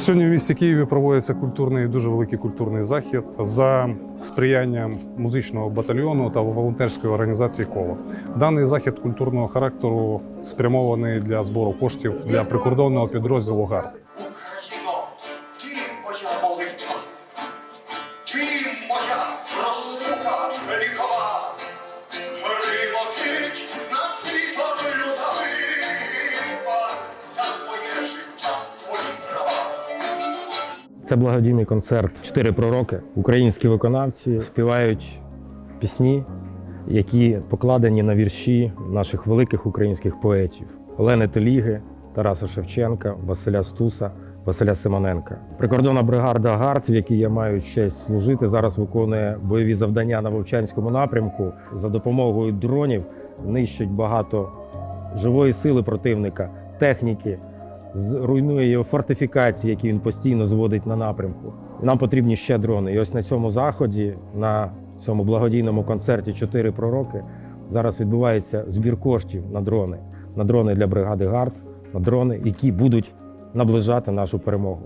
Сьогодні в місті Києві проводиться культурний дуже великий культурний захід за сприянням музичного батальйону та волонтерської організації коло. Даний захід культурного характеру спрямований для збору коштів для прикордонного підрозділу. Україно, ти моя молитва, Це благодійний концерт. Чотири пророки, українські виконавці співають пісні, які покладені на вірші наших великих українських поетів Олени Теліги, Тараса Шевченка, Василя Стуса, Василя Симоненка. Прикордонна бригада ГАРД, в якій я маю честь служити, зараз виконує бойові завдання на Вовчанському напрямку. За допомогою дронів нищить багато живої сили противника, техніки, руйнує його фортифікації, які він постійно зводить на напрямку. Нам потрібні ще дрони. І ось на цьому заході, на цьому благодійному концерті Чотири пророки зараз відбувається збір коштів на дрони, на дрони для бригади ГАРД, на дрони, які будуть наближати нашу перемогу.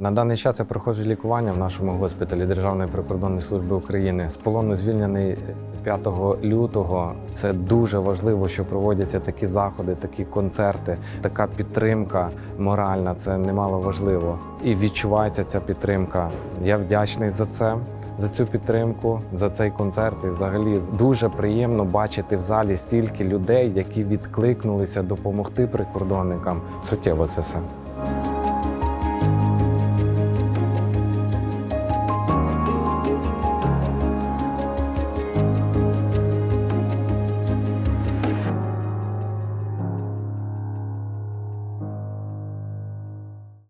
На даний час я проходжу лікування в нашому госпіталі Державної прикордонної служби України. З полону звільнений 5 лютого. Це дуже важливо, що проводяться такі заходи, такі концерти, така підтримка моральна. Це немало важливо. І відчувається ця підтримка. Я вдячний за це. За цю підтримку, за цей концерт, і взагалі дуже приємно бачити в залі стільки людей, які відкликнулися допомогти прикордонникам. Суттєво це все.